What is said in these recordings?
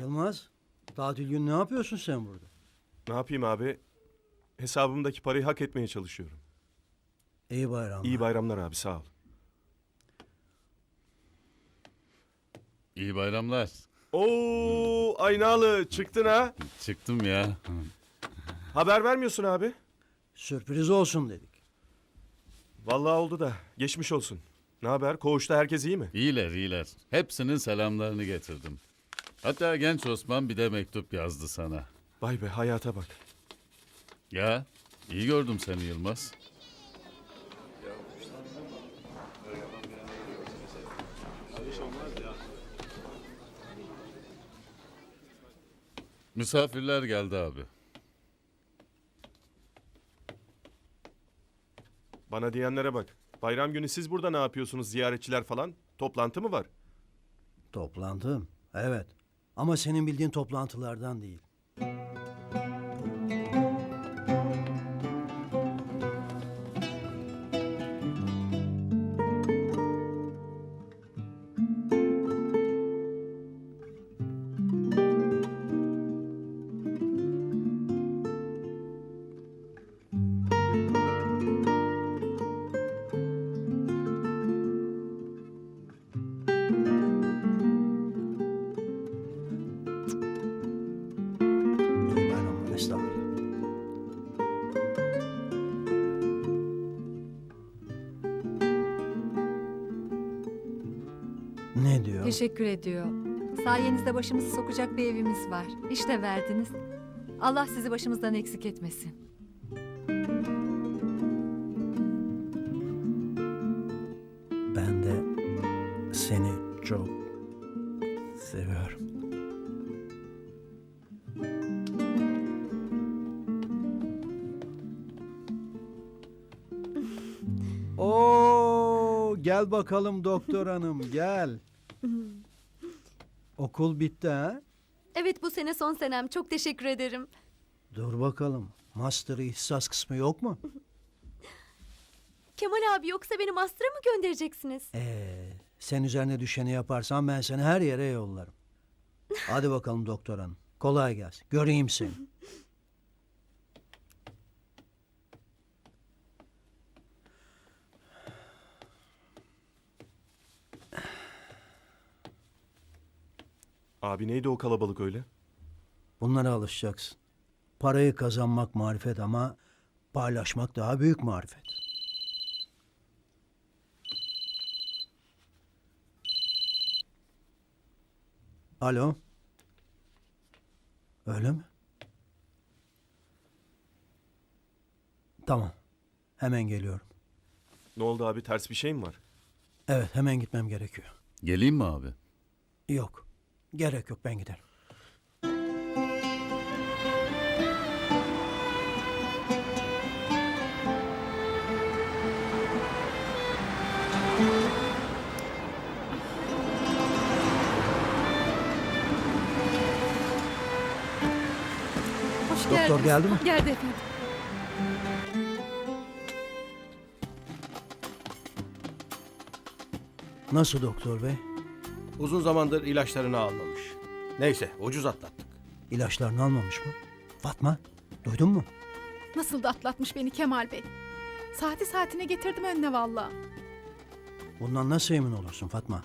Yılmaz, tatil günü ne yapıyorsun sen burada? Ne yapayım abi? Hesabımdaki parayı hak etmeye çalışıyorum. İyi bayramlar. İyi bayramlar abi sağ ol. İyi bayramlar. Oo Aynalı çıktın ha. Çıktım ya. Haber vermiyorsun abi. Sürpriz olsun dedik. Vallahi oldu da geçmiş olsun. Ne haber? Koğuşta herkes iyi mi? İyiler iyiler. Hepsinin selamlarını getirdim. Hatta genç Osman bir de mektup yazdı sana. Vay be hayata bak. Ya iyi gördüm seni Yılmaz. Misafirler geldi abi. Bana diyenlere bak. Bayram günü siz burada ne yapıyorsunuz ziyaretçiler falan? Toplantı mı var? Toplantı. Evet. Ama senin bildiğin toplantılardan değil. Teşekkür ediyor. Sayenizde başımızı sokacak bir evimiz var. İşte verdiniz. Allah sizi başımızdan eksik etmesin. Ben de seni çok seviyorum. Oo, gel bakalım doktor hanım gel. Okul bitti ha? Evet bu sene son senem. Çok teşekkür ederim. Dur bakalım. Master ihsas kısmı yok mu? Kemal abi yoksa beni master'a mı göndereceksiniz? Ee, sen üzerine düşeni yaparsan ben seni her yere yollarım. Hadi bakalım doktor hanım. Kolay gelsin. Göreyim seni. Abi neydi o kalabalık öyle? Bunlara alışacaksın. Parayı kazanmak marifet ama paylaşmak daha büyük marifet. Alo. Öyle mi? Tamam. Hemen geliyorum. Ne oldu abi ters bir şey mi var? Evet, hemen gitmem gerekiyor. Geleyim mi abi? Yok. Gerek yok, ben giderim. Hoş Doktor geldi mi? Geldi efendim. Nasıl doktor bey? Uzun zamandır ilaçlarını almamış. Neyse ucuz atlattık. İlaçlarını almamış mı? Fatma, duydun mu? Nasıl da atlatmış beni Kemal Bey. Saati saatine getirdim önüne valla. Bundan nasıl emin olursun Fatma?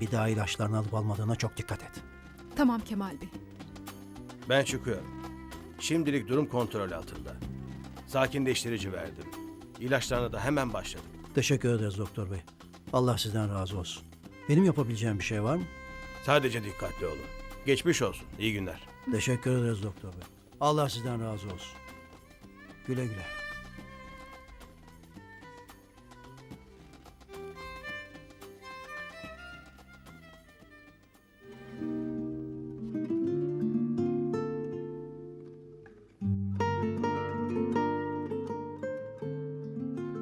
Bir daha ilaçlarını alıp almadığına çok dikkat et. Tamam Kemal Bey. Ben çıkıyorum. Şimdilik durum kontrol altında. Sakinleştirici verdim. İlaçlarına da hemen başladım. Teşekkür ederiz doktor bey. Allah sizden razı olsun. Benim yapabileceğim bir şey var mı? Sadece dikkatli olun. Geçmiş olsun. İyi günler. Teşekkür ederiz doktor bey. Allah sizden razı olsun. Güle güle.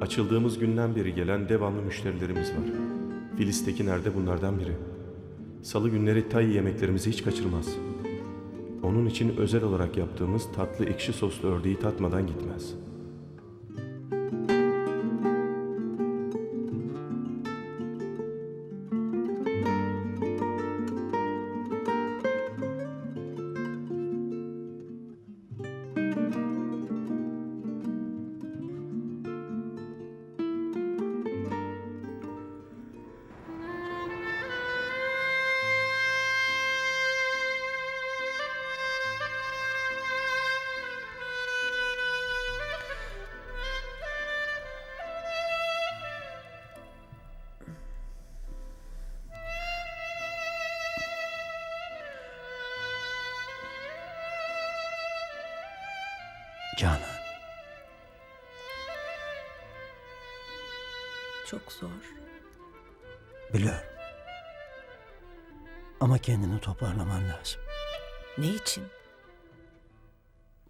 Açıldığımız günden beri gelen devamlı müşterilerimiz var. Filiz Tekiner de bunlardan biri. Salı günleri tay yemeklerimizi hiç kaçırmaz. Onun için özel olarak yaptığımız tatlı ekşi soslu ördeği tatmadan gitmez. Canan. Çok zor. Biliyorum. Ama kendini toparlaman lazım. Ne için?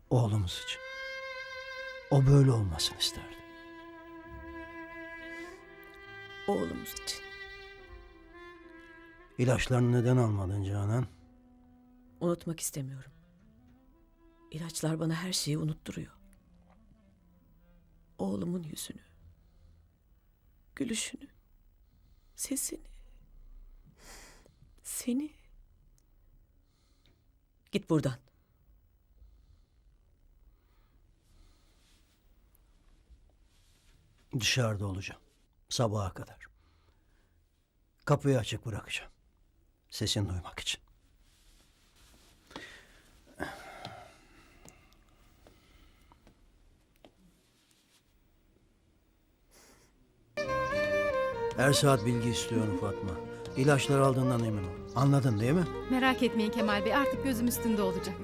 Oğlumuz için. O böyle olmasını isterdi. Oğlumuz için. İlaçlarını neden almadın Canan? Unutmak istemiyorum. İlaçlar bana her şeyi unutturuyor. Oğlumun yüzünü. Gülüşünü. Sesini. Seni. Git buradan. Dışarıda olacağım. Sabaha kadar. Kapıyı açık bırakacağım. Sesini duymak için. Her saat bilgi istiyorum Fatma. İlaçları aldığından emin ol. Anladın değil mi? Merak etmeyin Kemal Bey artık gözüm üstünde olacak.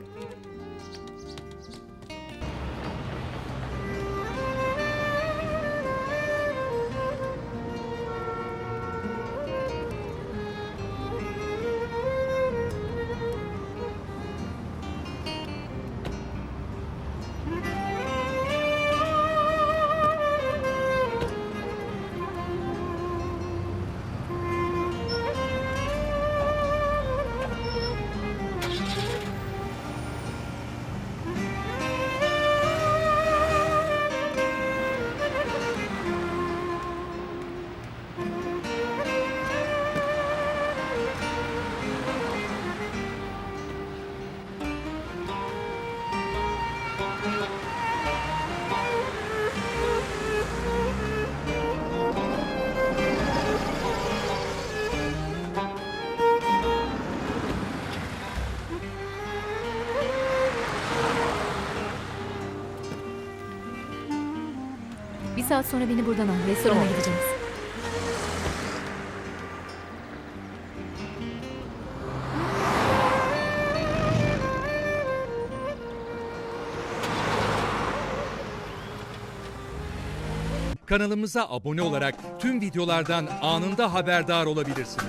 Bir saat sonra beni buradan al. Restorana gideceğiz. Kanalımıza abone olarak tüm videolardan anında haberdar olabilirsiniz.